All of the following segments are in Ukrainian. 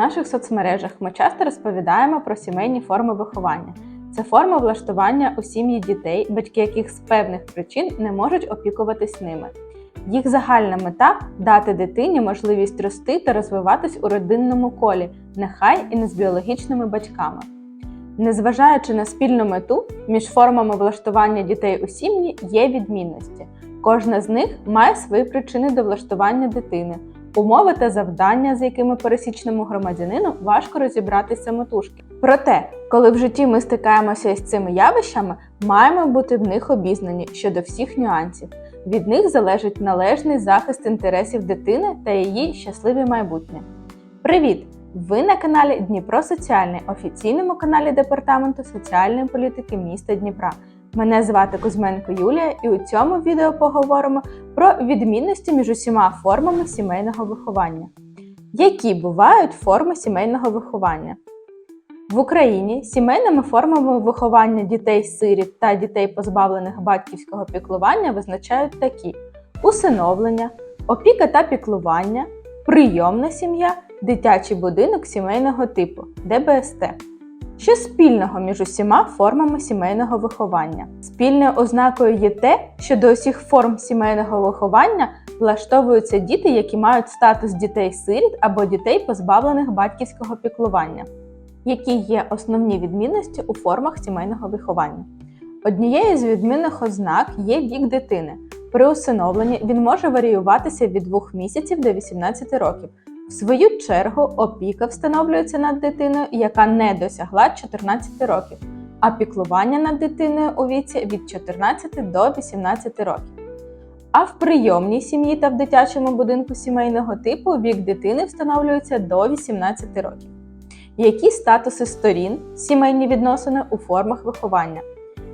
наших соцмережах ми часто розповідаємо про сімейні форми виховання. Це форма влаштування у сім'ї дітей, батьки яких з певних причин не можуть опікуватись ними. Їх загальна мета дати дитині можливість рости та розвиватись у родинному колі, нехай і не з біологічними батьками. Незважаючи на спільну мету, між формами влаштування дітей у сім'ї є відмінності. Кожна з них має свої причини до влаштування дитини, умови та завдання, з якими пересічному громадянину важко розібратися самотужки. Проте, коли в житті ми стикаємося із цими явищами, маємо бути в них обізнані щодо всіх нюансів. Від них залежить належний захист інтересів дитини та її щасливе майбутнє. Привіт! Ви на каналі Дніпро Соціальний, офіційному каналі Департаменту соціальної політики міста Дніпра. Мене звати Кузьменко Юлія, і у цьому відео поговоримо про відмінності між усіма формами сімейного виховання. Які бувають форми сімейного виховання? В Україні сімейними формами виховання дітей-сиріт та дітей, позбавлених батьківського піклування, визначають такі: усиновлення, опіка та піклування, прийомна сім'я, дитячий будинок сімейного типу ДБСТ. Що спільного між усіма формами сімейного виховання? Спільною ознакою є те, що до усіх форм сімейного виховання влаштовуються діти, які мають статус дітей-сиріт або дітей, позбавлених батьківського піклування. Які є основні відмінності у формах сімейного виховання? Однією з відмінних ознак є вік дитини. При усиновленні він може варіюватися від 2 місяців до 18 років. В свою чергу опіка встановлюється над дитиною, яка не досягла 14 років, а піклування над дитиною у віці від 14 до 18 років. А в прийомній сім'ї та в дитячому будинку сімейного типу вік дитини встановлюється до 18 років. Які статуси сторін сімейні відносини у формах виховання?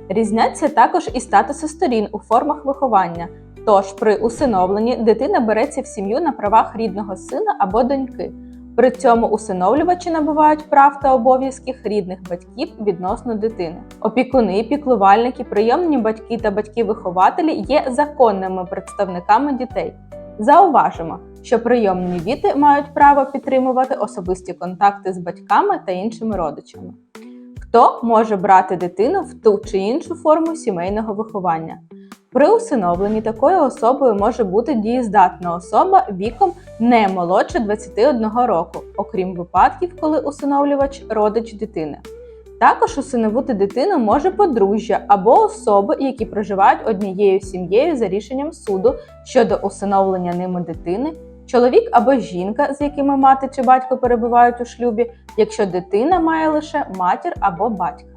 Різняться також і статуси сторін у формах виховання. Тож при усиновленні дитина береться в сім'ю на правах рідного сина або доньки. При цьому усиновлювачі набувають прав та обов'язків рідних батьків відносно дитини. Опікуни, піклувальники, прийомні батьки та батьки-вихователі є законними представниками дітей. Зауважимо, що прийомні діти мають право підтримувати особисті контакти з батьками та іншими родичами. Хто може брати дитину в ту чи іншу форму сімейного виховання? При усиновленні такою особою може бути дієздатна особа віком не молодше 21 року, окрім випадків, коли усиновлювач родич дитини. Також усиновити дитину може подружжя або особи, які проживають однією сім'єю за рішенням суду щодо усиновлення ними дитини, чоловік або жінка, з якими мати чи батько перебувають у шлюбі, якщо дитина має лише матір або батька.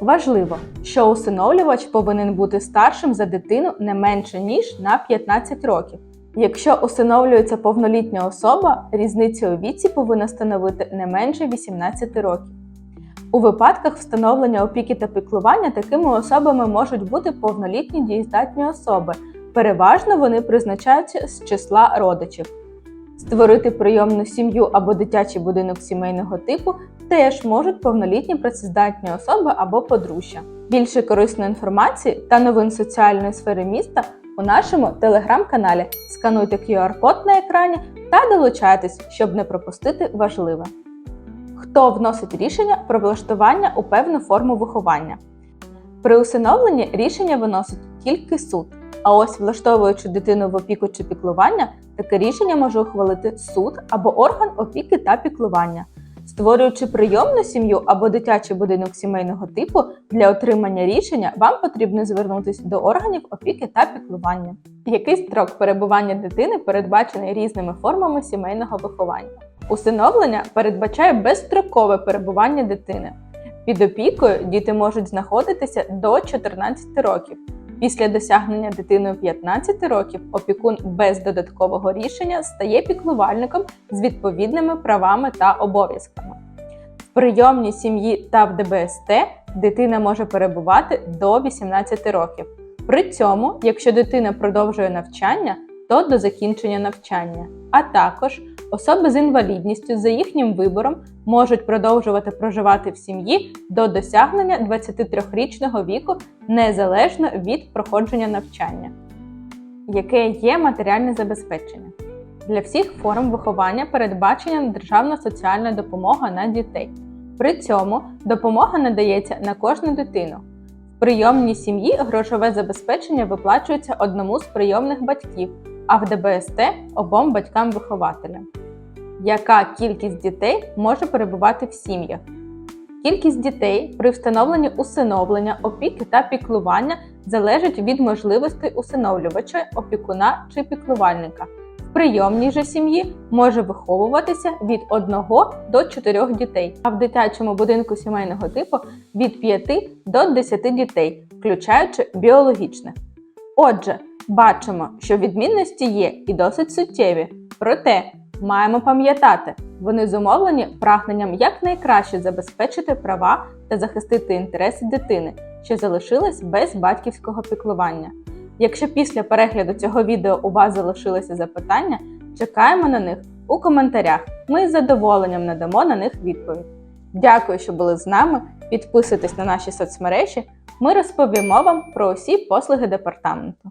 Важливо, що усиновлювач повинен бути старшим за дитину не менше ніж на 15 років. Якщо усиновлюється повнолітня особа, різниця у віці повинна становити не менше 18 років. У випадках встановлення опіки та піклування такими особами можуть бути повнолітні дієздатні особи. Переважно вони призначаються з числа родичів. Створити прийомну сім'ю або дитячий будинок сімейного типу теж можуть повнолітні працездатні особи або подружжя. Більше корисної інформації та новин соціальної сфери міста у нашому телеграм-каналі. Скануйте QR-код на екрані та долучайтесь, щоб не пропустити важливе. Хто вносить рішення про влаштування у певну форму виховання? При усиновленні рішення виносить тільки суд. А ось влаштовуючи дитину в опіку чи піклування, таке рішення може ухвалити суд або орган опіки та піклування. Створюючи прийомну сім'ю або дитячий будинок сімейного типу, для отримання рішення вам потрібно звернутися до органів опіки та піклування. Який строк перебування дитини передбачений різними формами сімейного виховання? Усиновлення передбачає безстрокове перебування дитини. Під опікою діти можуть знаходитися до 14 років. Після досягнення дитиною 15 років опікун без додаткового рішення стає піклувальником з відповідними правами та обов'язками. В прийомній сім'ї та в ДБСТ дитина може перебувати до 18 років. При цьому, якщо дитина продовжує навчання, то до закінчення навчання, а також особи з інвалідністю за їхнім вибором можуть продовжувати проживати в сім'ї до досягнення 23-річного віку незалежно від проходження навчання. Яке є матеріальне забезпечення? Для всіх форм виховання передбачена державна соціальна допомога на дітей. При цьому допомога надається на кожну дитину. В прийомній сім'ї грошове забезпечення виплачується одному з прийомних батьків, а в ДБСТ обом батькам-вихователям. Яка кількість дітей може перебувати в сім'ях? Кількість дітей при встановленні усиновлення, опіки та піклування залежить від можливостей усиновлювача, опікуна чи піклувальника. В прийомній же сім'ї може виховуватися від 1 до 4 дітей, а в дитячому будинку сімейного типу від 5 до 10 дітей, включаючи біологічних. Отже, бачимо, що відмінності є і досить суттєві. Проте маємо пам'ятати, вони зумовлені прагненням якнайкраще забезпечити права та захистити інтереси дитини, що залишилась без батьківського піклування. Якщо після перегляду цього відео у вас залишилися запитання, чекаємо на них у коментарях. Ми з задоволенням надамо на них відповідь. Дякую, що були з нами. Підписуйтесь на наші соцмережі. Ми розповімо вам про усі послуги департаменту.